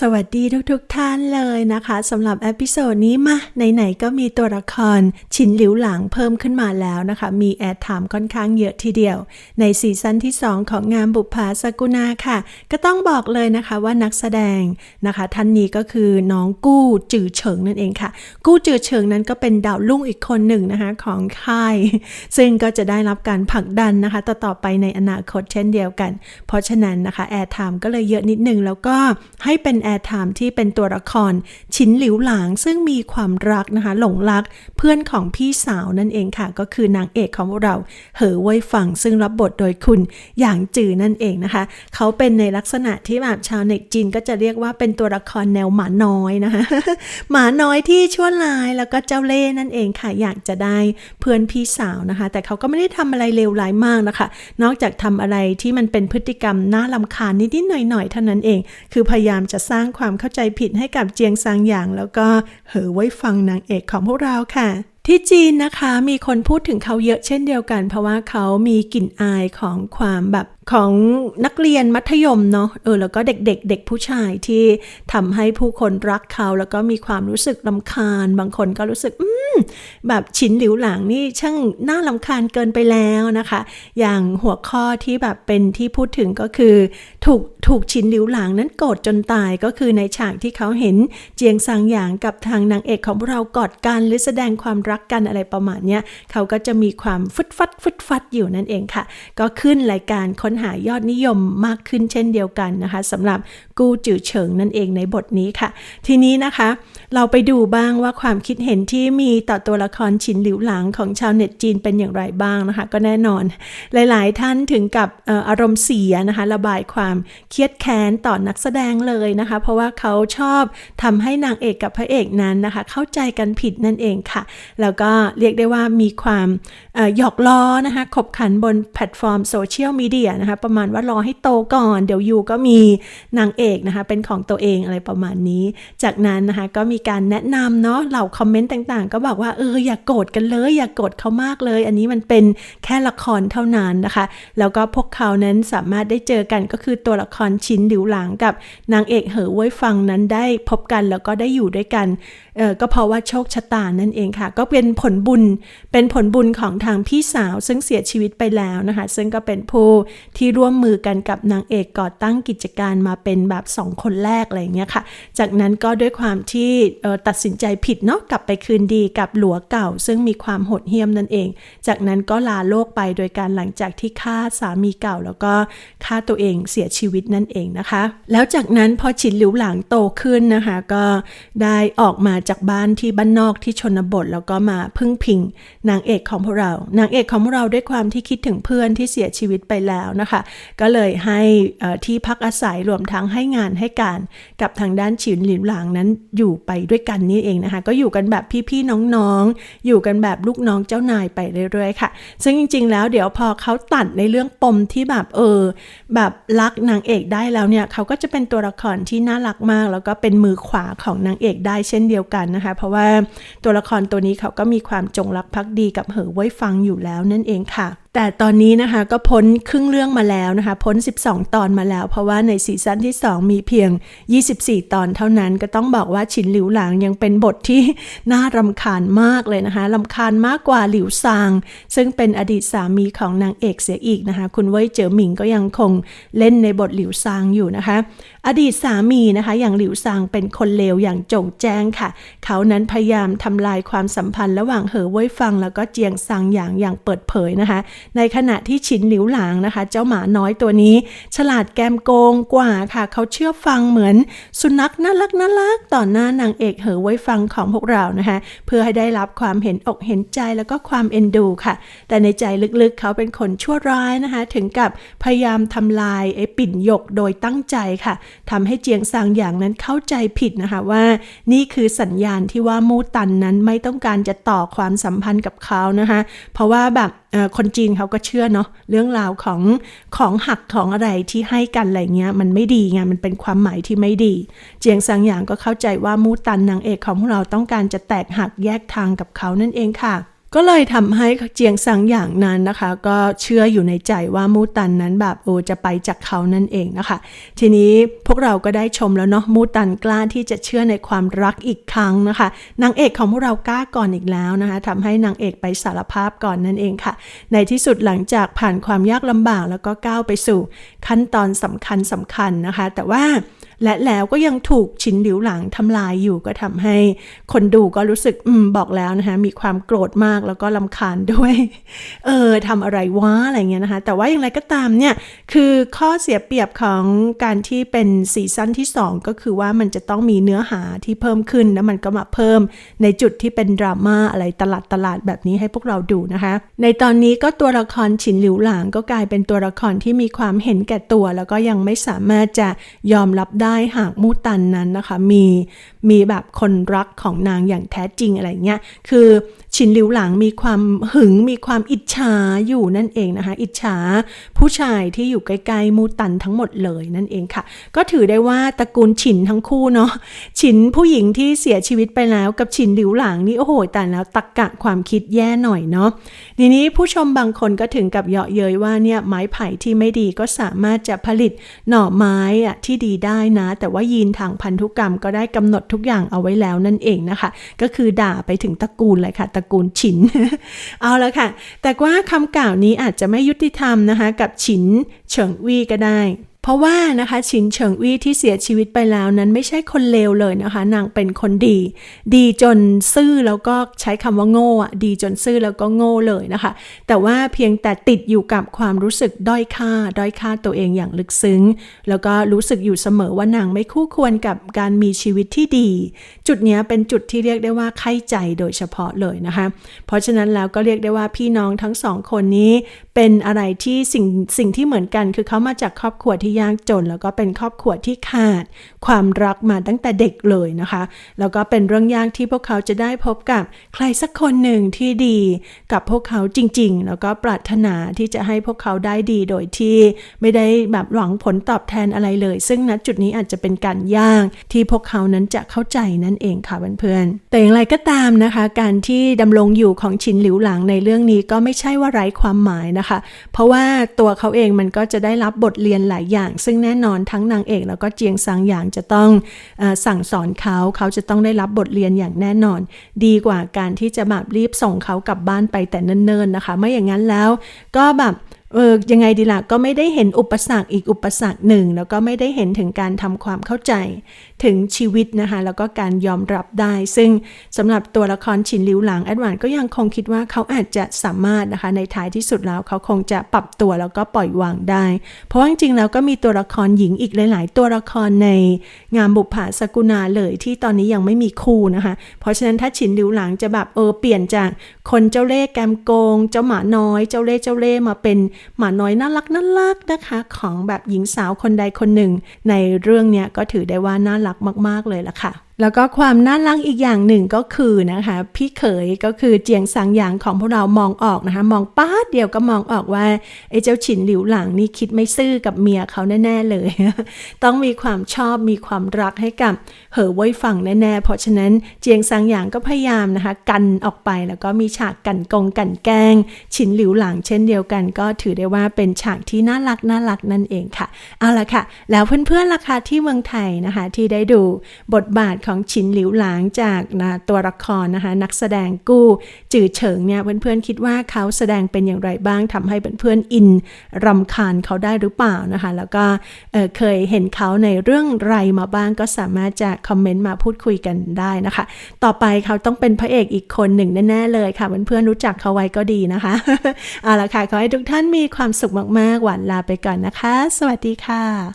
สวัสดีทุกๆทท่านเลยนะคะสำหรับเอพิโซดนี้มาไหนๆก็มีตัวละครฉินหลิวหลางเพิ่มขึ้นมาแล้วนะคะ มีแอดถามค่อนข้างเยอะทีเดียว ในซีซั่นที่ 2 ของงานบุปผาสกุณาค่ะ ก็ต้องบอกเลยนะคะว่านักแสดงนะคะ ท่านนี้ก็คือน้องกู้จือเฉิงนั่นเองค่ะ กู้จือเฉิงนั้นก็เป็นดาวรุ่งอีกคนหนึ่งนะคะของค่าย ซึ่งก็จะได้รับการผลักดันนะคะต่อๆไปในอนาคตเช่นเดียวกัน เพราะฉะนั้นนะคะแอร์ไทม์ก็เลยเยอะนิดนึงแล้วก็ให้เป็นแอร์ไทม์ที่เป็นตัวละครชินหลิวหลางซึ่งมีความรักนะคะหลงรักเพื่อนของพี่สาวนั่นเองค่ะ ก็คือนางเอกของเราเหอเว่ยฝังซึ่งรับบทโดยคุณหยางจือนั่นเองนะคะ เขาเป็นในลักษณะที่แบบชาวเน็ตจีนก็จะเรียกว่าเป็นตัวละครแนวหมาน้อยนะคะหมาน้อยที่ชั่วร้ายแล้วก็เจ้าเล่ห์นั่นเองค่ะ อยากจะได้เพื่อนพี่สาวนะคะ แต่เขาก็ไม่ได้ทำอะไรเลวร้ายมากนะคะ นอกจากทำอะไรที่มันเป็นพฤติกรรมน่าลำคาญนิดๆหน่อยๆเท่านั้นเอง คือพยายามจะสร้างางความเข้าใจผิดให้กับเจียงซางหยาง แล้วก็เหอไว้ฟังนางเอกของพวกเราค่ะที่จีนนะคะมีคนพูดถึงเขาเยอะเช่นเดียวกัน เพราะว่าเขามีกลิ่นอายของความแบบ ของนักเรียนมัธยมเนาะเออแล้วก็เด็กๆเเด็กผู้ชายที่ทำให้ผู้คนรักเขา แล้วก็มีความรู้สึกลำคาญ บางคนก็รู้สึก อืมแบบฉินหลิวหลางนี่ช่างน่าลำคาญเกินไปแล้วนะคะ อย่างหัวข้อที่แบบเป็นที่พูดถึงก็คือ ถูกถูกฉินหลิวหลางนั้นโกรธจนตายก็คือในฉากที่เขาเห็นเจียงซางหยางกับทางนางเอกของเรากอดกันหรือแสดงความรักกันอะไรประมาณเนี้ยเขาก็จะมีความฟึดฟัดฟึดฟัดอยู่นั่นเองค่ะ ก็ขึ้นรายการค้นหายอดนิยมมากขึ้นเช่นเดียวกันนะคะสำหรับกู้จือเฉิงนั่นเองในบทนี้ค่ะ ทีนี้นะคะ เราไปดูบ้างว่าความคิดเห็นที่มีต่อตัวละครฉินหลิวหลางของชาวเน็ตจีนเป็นอย่างไรบ้างนะคะ ก็แน่นอน หลาย ๆ ท่านถึงกับอารมณ์เสียนะคะ ระบายความเครียดแค้นต่อนักแสดงเลยนะคะ เพราะว่าเขาชอบทำให้นางเอกกับพระเอกนั้นนะคะ เข้าใจกันผิดนั่นเองค่ะ แล้วก็เรียกได้ว่ามีความหยอกล้อนะคะขบขันบนแพลตฟอร์มโซเชียลมีเดียนะคะประมาณว่ารอให้โตก่อน เดี๋ยวยูก็มีนางเอกนะคะเป็นของตัวเองอะไรประมาณนี้ จากนั้นนะคะก็มีการแนะนำเนาะเหล่าคอมเมนต์ต่างๆ ก็บอกว่าเอออย่ากโกรธกันเลย อย่ากโกรธเขามากเลย อันนี้มันเป็นแค่ละครเท่านั้นนะคะ แล้วก็พวกเขานั้นสามารถได้เจอกันก็คือตัวละครชิ้นหลิวหลางกับนางเอกเหอเว้ยฟังนั้นได้พบกันแล้วก็ได้อยู่ด้วยกันเออก็เพราะว่าโชคชะตานั่นเองค่ะ ก็เป็นผลบุญเป็นผลบุญของทางพี่สาว ซึ่งเสียชีวิตไปแล้วนะคะ ซึ่งก็เป็นผู้ที่ร่วมมือกันกับนางเอกก่อตั้งกิจการมาเป็นแบบสองคนแรกอะไรเงี้ยค่ะ จากนั้นก็ด้วยความที่ตัดสินใจผิดเนาะกลับไปคืนดีกับหลัวเก่า ซึ่งมีความโหดเหี้ยมนั่นเอง จากนั้นก็ลาโลกไปโดยการหลังจากที่ฆ่าสามีเก่า แล้วก็ฆ่าตัวเองเสียชีวิตนั่นเองนะคะ แล้วจากนั้นพอฉินหลิวหลางโตขึ้นนะคะก็ได้ออกมาจากบ้านที่บ้านนอกที่ชนบทแล้วก็มาพึ่งพิง นางเอกของพวกเรา นางเอกของพวกเราด้วยความที่คิดถึงเพื่อนที่เสียชีวิตไปแล้วนะคะก็เลยให้ที่พักอาศัยรวมทั้งให้งานให้การกับทางด้านฉินหลินหลางนั้นอยู่ไปด้วยกันนี่เองนะคะ ก็อยู่กันแบบพี่ๆน้องๆ อยู่กันแบบลูกน้องเจ้านายไปเรื่อยๆค่ะ ซึ่งจริงๆ แล้วเดี๋ยวพอเขาตัดในเรื่องปมที่แบบเออ แบบรักนางเอกได้แล้วเนี่ยเขาก็จะเป็นตัวละครที่น่ารักมาก แล้วก็เป็นมือขวาของนางเอกได้เช่นเดียวกันนะคะ เพราะว่าตัวละครตัวนี้เขาก็มีความจงรักภักดีกับเหอไว้ฟังอยู่แล้วนั่นเองค่ะ แต่ตอนนี้นะคะก็พ้นครึ่งเรื่องมาแล้วนะคะ พ้น 12 ตอนมาแล้ว เพราะว่าในซีซั่นที่ 2 มีเพียง 24 ตอนเท่านั้น ก็ต้องบอกว่าฉินหลิวหลางยังเป็นบทที่น่ารำคาญมากเลยนะคะรำคาญมากกว่าหลิวซาง ซึ่งเป็นอดีตสามีของนางเอกเสียอีกนะคะ คุณเว่ยเจ๋อหมิงก็ยังคงเล่นในบทหลิวซางอยู่นะคะ อดีตสามีนะคะ อย่างหลิวซางเป็นคนเลวอย่างจงแจ้งค่ะ เขานั้นพยายามทำลายความสัมพันธ์ระหว่างเหอเว่ยฟังแล้วก็เจียงซางอย่างอย่างเปิดเผยนะคะในขณะที่ฉินหลิวหลางนะคะ เจ้าหมาน้อยตัวนี้ ฉลาดแกมโกงกว่าค่ะ เขาเชื่อฟังเหมือน สุนัขน่ารักน่ารักต่อหน้านางเอกเหอไว้ฟังของพวกเรานะคะ เพื่อให้ได้รับความเห็นอกเห็นใจแล้วก็ความเอ็นดูค่ะ แต่ในใจลึกๆ เขาเป็นคนชั่วร้ายนะคะ ถึงกับพยายามทำลายไอ้ปิ่นหยกโดยตั้งใจค่ะทำให้เจียงซางอย่างนั้นเข้าใจผิดนะคะว่า นี่คือสัญญาณที่ว่ามูตันนั้นไม่ต้องการจะต่อความสัมพันธ์กับเขานะคะ เพราะว่าแบบคนจีนเขาก็เชื่อเนาะเรื่องราวของของหักของอะไรที่ให้กันอะไรเงี้ยมันไม่ดีไงมันเป็นความหมายที่ไม่ดี เจียงซังหยางก็เข้าใจว่ามูตันนางเอกของเราต้องการจะแตกหักแยกทางกับเขานั่นเองค่ะ ก็เลยทำให้เจียงซังอย่างนั้นนะคะ ก็เชื่ออยู่ในใจว่ามูตันนั้นแบบโอจะไปจากเขานั่นเองนะคะ ทีนี้พวกเราก็ได้ชมแล้วเนาะมูตันกล้าที่จะเชื่อในความรักอีกครั้งนะคะนางเอกของพวกเรากล้าก่อนอีกแล้วนะคะทำให้นางเอกไปสารภาพก่อนนั่นเองค่ะ ในที่สุดหลังจากผ่านความยากลำบากแล้วก็ก้าวไปสู่ขั้นตอนสำคัญสำคัญนะคะ แต่ว่า และแล้วก็ยังถูกชินหลิวหลังทำลายอยู่ก็ทำให้คนดูก็รู้สึกอืมบอกแล้วนะคะมีความโกรธมากแล้วก็ลำคาญด้วย เออทำอะไรวะอะไรเงี้ยนะคะ แต่ว่าอย่างไรก็ตามเนี่ย คือข้อเสียเปรียบของการที่เป็นซีซั่นที่ 2 ก็คือว่ามันจะต้องมีเนื้อหาที่เพิ่มขึ้น แล้วมันก็มาเพิ่มในจุดที่เป็นดราม่าอะไรตลาดตลาดแบบนี้ให้พวกเราดูนะคะ ในตอนนี้ก็ตัวละครฉินหลิวหลางก็กลายเป็นตัวละครที่มีความเห็นแก่ตัว แล้วก็ยังไม่สามารถจะยอมรับได้หากมูตันนั้นนะคะมีมีแบบคนรักของนางอย่างแท้จริงอะไรเงี้ยคือฉินหลิวหลางมีความหึงมีความอิจฉาอยู่นั่นเองนะคะ อิจฉาผู้ชายที่อยู่ใกล้ๆมูตันทั้งหมดเลยนั่นเองค่ะ ก็ถือได้ว่าตระกูลฉินทั้งคู่เนาะฉินผู้หญิงที่เสียชีวิตไปแล้วกับฉินหลิวหลางนี่โอ้โหแต่แล้วตักกะความคิดแย่หน่อยเนาะทีนี้ผู้ชมบางคนก็ถึงกับเยาะเย้ยว่าเนี่ยไม้ไผ่ที่ไม่ดีก็สามารถจะผลิตหน่อไม้อะที่ดีได้นะ แต่ว่ายีนทางพันธุกรรมก็ได้กำหนดทุกอย่างเอาไว้แล้วนั่นเองนะคะ ก็คือด่าไปถึงตระกูลเลยค่ะ ตระกูลฉิน เอาละค่ะ แต่ว่าคำกล่าวนี้อาจจะไม่ยุติธรรมนะคะ กับฉินเฉิงวี่ก็ได้ เพราะว่านะคะชินเฉิงวี่ที่เสียชีวิตไปแล้วนั้นไม่ใช่คนเลวเลยนะคะ นางเป็นคนดี ดีจนซื่อแล้วก็ใช้คำว่าโง่อะดีจนซื่อแล้วก็โง่เลยนะคะ แต่ว่าเพียงแต่ติดอยู่กับความรู้สึกด้อยค่า ด้อยค่าตัวเองอย่างลึกซึ้ง แล้วก็รู้สึกอยู่เสมอว่านางไม่คู่ควรกับการมีชีวิตที่ดี จุดนี้เป็นจุดที่เรียกได้ว่าไข้ใจโดยเฉพาะเลยนะคะ เพราะฉะนั้นแล้วก็เรียกได้ว่าพี่น้องทั้งสองคนนี้เป็นอะไรที่สิ่งสิ่งที่เหมือนกันคือเขามาจากครอบครัวที่ยากจน แล้วก็เป็นครอบครัวที่ขาด ความรักมาตั้งแต่เด็กเลยนะคะ แล้วก็เป็นเรื่องยากที่พวกเขาจะได้พบกับใครสักคนหนึ่งที่ดีกับพวกเขาจริง ๆ แล้วก็ปรารถนาที่จะให้พวกเขาได้ดีโดยที่ไม่ได้แบบหวังผลตอบแทนอะไรเลย ซึ่งณจุดนี้อาจจะเป็นการยากที่พวกเขานั้นจะเข้าใจนั่นเองค่ะเพื่อนๆแต่อย่างไรก็ตามนะคะ การที่ดำรงอยู่ของชินหลิวหลางในเรื่องนี้ก็ไม่ใช่ว่าไร้ความหมายนะคะ เพราะว่าตัวเขาเองมันก็จะได้รับบทเรียนหลายอย่างซึ่งแน่นอนทั้งนางเอกแล้วก็เจียงซางหยางจะต้องอสั่งสอนเขาเขาจะต้องได้รับบทเรียนอย่างแน่นอน ดีกว่าการที่จะแบบรีบส่งเขากลับบ้านไปแต่เนิ่นๆนะคะ ไม่อย่างนั้นแล้วก็แบบ เออยังไงดีล่ะก็ไม่ได้เห็นอุปสรรคอีกอุปสรรคหนึ่ง แล้วก็ไม่ได้เห็นถึงการทำความเข้าใจถึงชีวิตนะคะ แล้วก็การยอมรับได้ ซึ่งสำหรับตัวละครฉินลิวหลางแอดวานก็ยังคงคิดว่าเขาอาจจะสามารถนะคะ ในท้ายที่สุดแล้วเขาคงจะปรับตัวแล้วก็ปล่อยวางได้ เพราะว่าจริงๆแล้วก็มีตัวละครหญิงอีกหลาย ๆ ตัวละครในงามบุปผาสกุณาเลยที่ตอนนี้ยังไม่มีคู่นะคะ เพราะฉะนั้นถ้าฉินลิวหลางจะแบบเออเปลี่ยนจากคนเจ้าเล่ห์แกมโกง เจ้าหมาน้อย เจ้าเล่ห์เจ้าเล่ห์มาเป็นหมาน้อยน่ารักน่ารักนะคะ ของแบบหญิงสาวคนใดคนหนึ่ง ในเรื่องเนี้ยก็ถือได้ว่าน่ารักมาก ๆ เลยล่ะค่ะ แล้วก็ความน่ารักอีกอย่างหนึ่งก็คือนะคะ พี่เขยก็คือเจียงสังหยางของพวกเรามองออกนะคะ มองป้าดเดียวก็มองออกว่าไอ้เจ้าฉินหลิวหลังนี่คิดไม่ซื่อกับเมียเขาแน่ ๆ เลย ต้องมีความชอบมีความรักให้กับเหอไว้ฝั่งแน่ ๆ เพราะฉะนั้นเจียงสังหยางก็พยายามนะคะ กันออกไปแล้วก็มีฉากกันกงกันแกล้งฉินหลิวหลัง เช่นเดียวกัน ก็ถือได้ว่าเป็นฉากที่น่ารักน่ารักนั่นเองค่ะเอาละค่ะ แล้วเพื่อนๆล่ะคะที่เมืองไทยนะคะ ที่ได้ดูบทบาทของฉินหลิวหลางจากนะตัวละครนะคะนักแสดงกู้จือเฉิงเนี่ยเพื่อนๆคิดว่าเขาแสดงเป็นอย่างไรบ้างทำให้เพื่อนๆอินรำคาญเขาได้หรือเปล่านะคะ แล้วก็เเคยเห็นเขาในเรื่องไรมาบ้างก็สามารถจะคอมเมนต์มาพูดคุยกันได้นะคะ ต่อไปเขาต้องเป็นพระเอกอีกคนหนึ่งแน่ๆเลยค่ะเพื่อนๆรู้จักเขาไว้ก็ดีนะคะเอาละค่ะขอให้ทุกท่านมีความสุขมากๆหวานลาไปก่อนนะคะ สวัสดีค่ะ